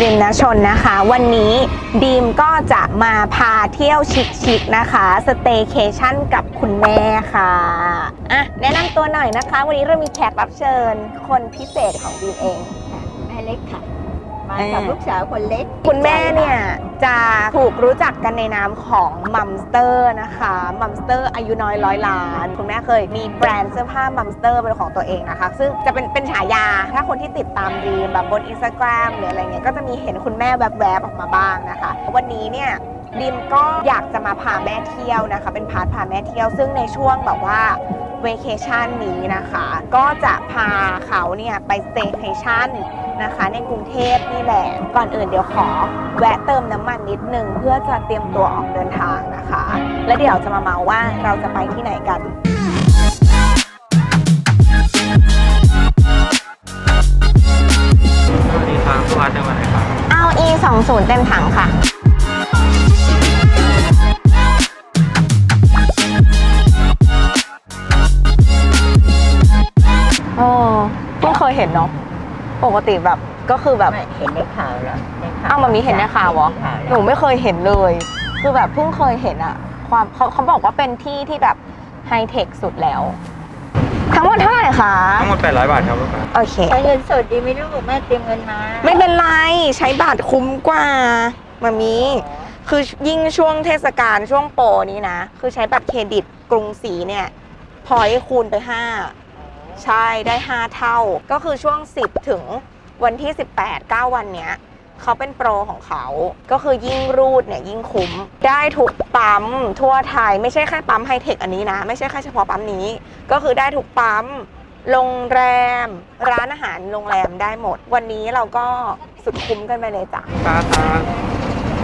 ริมนชนนะคะ วันนี้ดีมก็จะมาพาเที่ยวชิคๆนะคะสเต y c a t i o n กับคุณแม่ค่ะอะแนะนำตัวหน่อยนะคะ วันนี้เรามีแขกรับเชิญ คนพิเศษของดีมเอง แม่เล็กค่ะ มาเอ่อกับลูกสาวคนเล็กคุณแม่เนี่ย จะถูกรู้จักกันในนามของมัมสเตอร์นะคะมัมสเตอร์อายุน้อยร้อยล้าน คุณแม่เคยมีแบรนด์เสื้อผ้ามัมสเตอร์เป็นของตัวเองนะคะ ซึ่งจะเป็นเป็นฉายา ถ้าคนที่ติดตามดีมแบบบนอินสตาแกรมหรืออะไรเงี้ยก็จะมีเห็นคุณแม่แวบๆออกมาบ้างนะคะ วันนี้เนี่ยดิมก็อยากจะมาพาแม่เที่ยวนะคะ เป็นพาร์ทพาแม่เที่ยว ซึ่งในช่วงแบบว่าเวเคชันนี้นะคะ ก็จะพาเขาเนี่ยไปสเต y c a t i o n นะคะ ในกรุงเทพนี่แหละ ก่อนอื่นเดี๋ยวขอแวะเติมน้ำมันนิดนึงเพื่อจะเตรียมตัวออกเดินทางนะคะ แล้วเดี๋ยวจะมาเมาว่าเราจะไปที่ไหนกันสวัสดีครับสุวัสดิ์เดินมาไหนครับเอา e 2 0เต็มถังค่ะ โอ้เพิ่งเคยเห็นเนาะ ปกติแบบก็คือแบบไม่เห็นในข่าวแล้วในข่าวอ้าวมันมีเห็นในข่าวเหรอในข่าวหนูไม่เคยเห็นเลย คือแบบเพิ่งเคยเห็นอะความเขาเขาบอกว่าเป็นที่ที่แบบไฮเทคสุดแล้ว ทั้งหมดเท่าไหร่คะทั้งหมด800 บาทครับลูกค้าโอเค ใช้เงินสดดีไหมลูกแม่เตรียมเงินมาไม่เป็นไรใช้บัตรคุ้มกว่ามามีคือยิ่งช่วงเทศกาลช่วงโปรนี้นะ คือใช้บัตรเครดิตกรุงศรีเนี่ยพอยคูณไป5 ใช่ได้ 5 เท่า ก็คือช่วง 10 ถึงวันที่ 18 9 วันเนี้ยเขาเป็นโปรของเขา ก็คือยิ่งรูดเนี่ยยิ่งคุ้ม ได้ทุกปั๊มทั่วไทย ไม่ใช่แค่ปั๊มไฮเทคอันนี้นะ ไม่ใช่แค่เฉพาะปั๊มนี้ ก็คือได้ทุกปั๊มโรงแรม ร้านอาหารโรงแรมได้หมด วันนี้เราก็สุดคุ้มกันไปเลยจ้ะลูกค้าครับ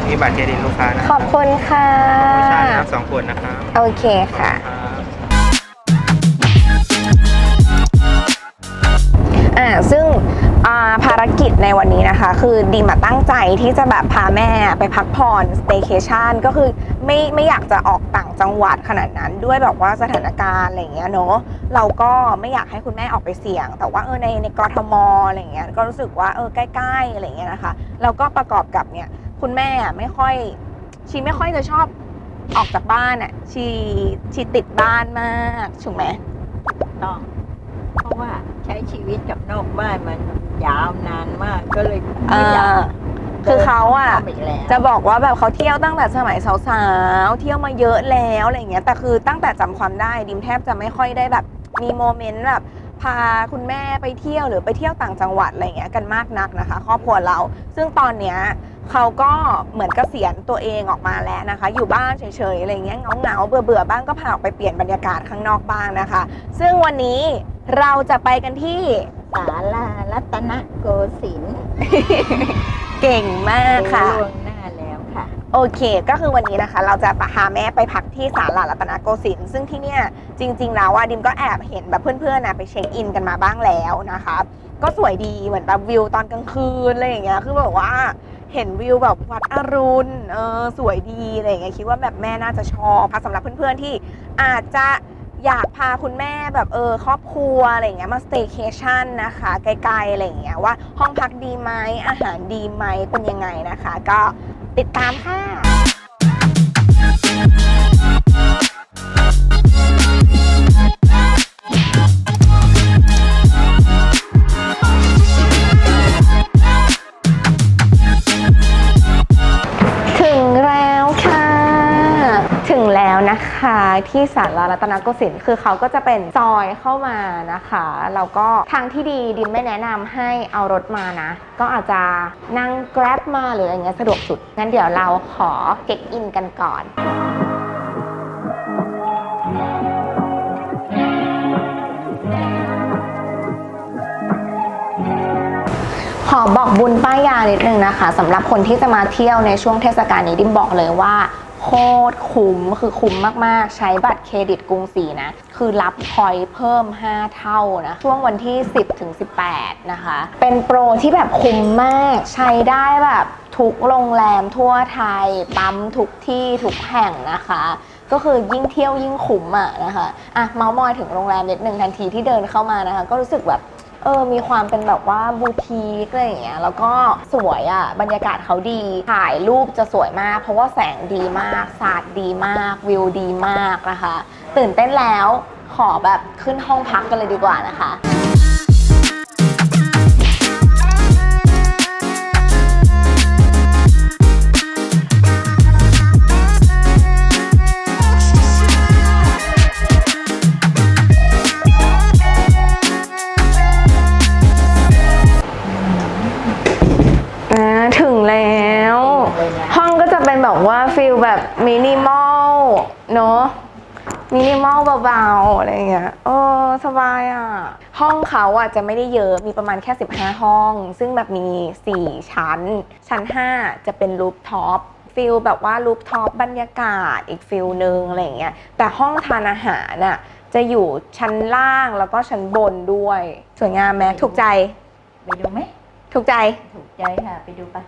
มีบัตรเครดิตลูกค้านะขอบคุณค่ะผู้ชายนะครับสองคนนะครับ โอเคค่ะ อ่าซึ่งาภารกิจในวันนี้นะคะ คือดีมาตั้งใจที่จะแบบพาแม่ไปพักผ่อน staycation ก็คือไม่ไม่อยากจะออกต่างจังหวัดขนาดนั้นด้วยแบบว่าสถานการณ์อะไรเงี้ยเนอะเราก็ไม่อยากให้คุณแม่ออกไปเสี่ยง แต่ว่าเออในในกรทมอะไรเงี้ยก็รู้สึกว่าเออใกล้ๆอะไรเงี้ยนะคะแล้วก็ประกอบกับเนี่ยคุณแม่อะไม่ค่อยชีไม่ค่อยจะชอบออกจากบ้านอะชีชีติดบ้านมากถูกไหมต้อง เพราะว่าใช้ชีวิตกับนอกบ้านมันยาวนานมากก็เลยเอไม่อยากอคือเขาอะดินข้มอีกแล้วจะบอกว่าแบบเขาเที่ยวตั้งแต่สมัยสาวๆ เที่ยวมาเยอะแล้วอะไรอย่างเงี้ย แต่คือตั้งแต่จำความได้ดิมแทบจะไม่ค่อยได้แบบมีโมเมนต์แบบพาคุณแม่ไปเที่ยวหรือไปเที่ยวต่างจังหวัดอะไรอย่างเงี้ยกันมากนักนะคะ ครอบครัวเรา ซึ่งตอนเนี้ยเขาก็เหมือนเกษียณตัวเองออกมาแล้วนะคะ อยู่บ้านเฉยๆอะไรอย่างเงี้ยเหงาๆเบื่อๆบ้างก็พาออกไปเปลี่ยนบรรยากาศข้างนอกบ้างนะคะ ซึ่งวันนี้ เราจะไปกันที่ศาลารัตนโกสินทร์เก่งมากค่ะ ล่วงหน้าแล้วค่ะโอเค ก็คือวันนี้นะคะ เราจะพาแม่ไปพักที่ศาลารัตนโกสินทร์ซึ่งที่เนี่ยจริง ๆ แล้วว่าดิมก็แอบเห็นแบบเพื่อนๆนะไปเช็คอินกันมาบ้างแล้วนะคะ ก็สวยดีเหมือนแบบวิวตอนกลางคืนอะไรอย่างเงี้ยคือแบบว่าเห็นวิวแบบวัดอรุณเออสวยดีอะไรอย่างเงี้ยคิดว่าแบบแม่น่าจะชอบสำหรับเพื่อนๆที่อาจจะ อยากพาคุณแม่แบบเออครอบครัวอะไรเงี้ยมาสเตย์เคชันนะคะไกลๆอะไรเงี้ยว่าห้องพักดีไหมอาหารดีไหมเป็นยังไงนะคะ ก็ติดตามค่ะ นะคะที่ศาลารัตนโกสินทร์คือเขาก็จะเป็นซอยเข้ามานะคะแล้วก็ทางที่ดีดิมไม่แนะนำให้เอารถมานะ ก็อาจจะนั่ง Grab มาหรืออะไรเงี้ยสะดวกสุด งั้นเดี๋ยวเราขอเช็คอินกันก่อนขอบอกบุญป้ายยานิดนึงนะคะสำหรับคนที่จะมาเที่ยวในช่วงเทศกาลนี้ดิมบอกเลยว่า โคตรคุ้มคือคุ้มมาก ๆ ใช้บัตรเครดิตกรุงศรีนะ คือรับพอยต์เพิ่ม 5 เท่านะ ช่วงวันที่ 10ถึง18 นะคะ เป็นโปรที่แบบคุ้มมาก ใช้ได้แบบทุกโรงแรมทั่วไทย ปั๊มทุกที่ทุกแห่งนะคะ ก็คือยิ่งเที่ยวยิ่งคุ้มอะนะคะ อะเมาส์มอยถึงโรงแรมนิดนึงทันทีที่เดินเข้ามานะคะ ก็รู้สึกแบบ เออมีความเป็นแบบว่าบูทีกอะไรอย่างเงี้ยแล้วก็สวยอะ่ะบรรยากาศเขาดีถ่ายรูปจะสวยมาก เพราะว่าแสงดีมากศาสตร์ดีมาก วิวดีมากนะคะ ตื่นเต้นแล้วขอแบบขึ้นห้องพักกันเลยดีกว่านะคะ แล้วเลยนะห้องก็จะเป็นแบบว่าฟิลแบบมินิมอลเนอะมินิมอลเบาๆอะไรอย่างเงี้ยเออสบายอะ ห้องเขาอะจะไม่ได้เยอะมีประมาณแค่ 15 ห้อง ซึ่งแบบมี 4 ชั้น ชั้น 5 จะเป็นรูฟท็อปฟิลแบบว่ารูฟท็อปบรรยากาศอีกฟิลนึงอะไรอย่างเงี้ยแต่ห้องทานอาหารน่ะจะอยู่ชั้นล่างแล้วก็ชั้นบนด้วย สวยงามไหมถูกใจ ไปดูไหม ถูกใจ ถูกใจค่ะ ไปดูปะ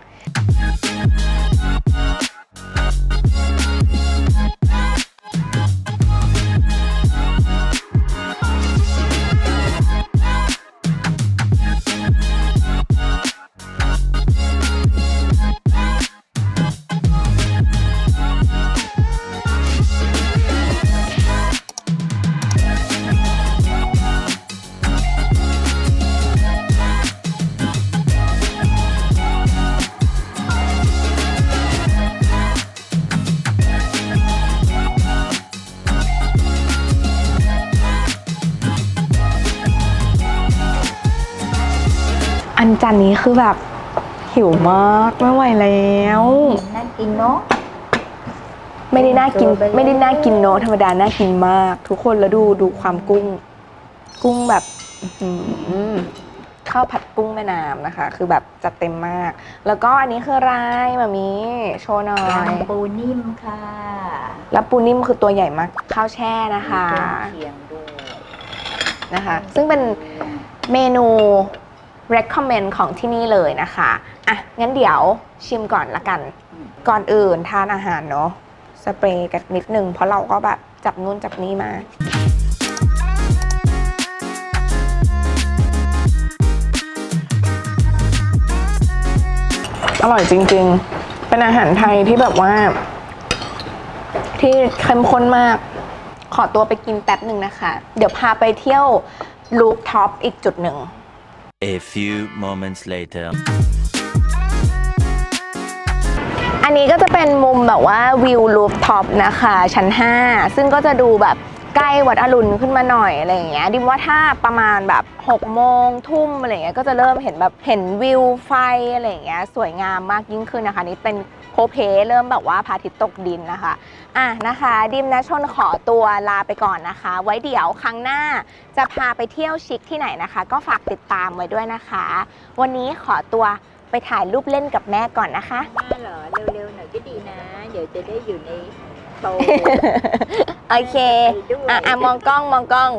อันจันนี้คือแบบหิวมากไม่ไหวแล้ว น่ากินเนาะ ไม่ได้น่ากินเจอไปเลยไม่ได้น่ากินโนอะธรรมดาน่ากินมาก ทุกคนแล้วดูดูความกุ้ง กุ้งแบบอื้อหือข้าวผัดกุ้งแม่น้ำนะคะ คือแบบจัดเต็มมาก แล้วก็อันนี้คืออะไรมามีโชว์หน่อยยำปูนิ่มค่ะ แล้วปูนิ่มคือตัวใหญ่มากข้าวแช่นะคะมีเครื่องเคียงด้วยนะคะ ซึ่งเป็นเมนู recommend ของที่นี่เลยนะคะ อะ งั้นเดี๋ยวชิมก่อนละกันอืมก่อนอื่นทานอาหารเนาะ สเปรย์กันนิดนึง เพราะเราก็แบบจับนู่นจับนี่มา อร่อยจริงๆ เป็นอาหารไทยที่แบบว่า ที่เข้มข้นมาก ขอตัวไปกินแป๊บหนึ่งนะคะ เดี๋ยวพาไปเที่ยวลูฟท็อปอีกจุดหนึ่ง A few moments later. อันนี้ก็จะเป็นมุมแบบว่าวิวลูฟท็อปนะคะ ชั้น 5 ซึ่งก็จะดูแบบใกล้วัดอรุณขึ้นมาหน่อยอะไรอย่างเงี้ยดิมว่าถ้าประมาณแบบ6โมงทุ่มอะไรอย่างเงี้ยก็จะเริ่มเห็นแบบเห็นวิวไฟอะไรอย่างเงี้ยสวยงามมากยิ่งขึ้นนะคะ นี่เป็น พเพเริ่มแบบว่าพระอาทิตย์ตกดินนะคะ อะนะคะ ดิมนะชนขอตัวลาไปก่อนนะคะ ไว้เดี๋ยวครั้งหน้าจะพาไปเที่ยวชิคที่ไหนนะคะ ก็ฝากติดตามไว้ด้วยนะคะ วันนี้ขอตัวไปถ่ายรูปเล่นกับแม่ก่อนนะคะมาเหรอ เร็วๆหน่อยก็ดีนะ เดี๋ยวจะได้อยู่ในโต โอเคไปด้วยอะอะมองกล้องมองกล้อง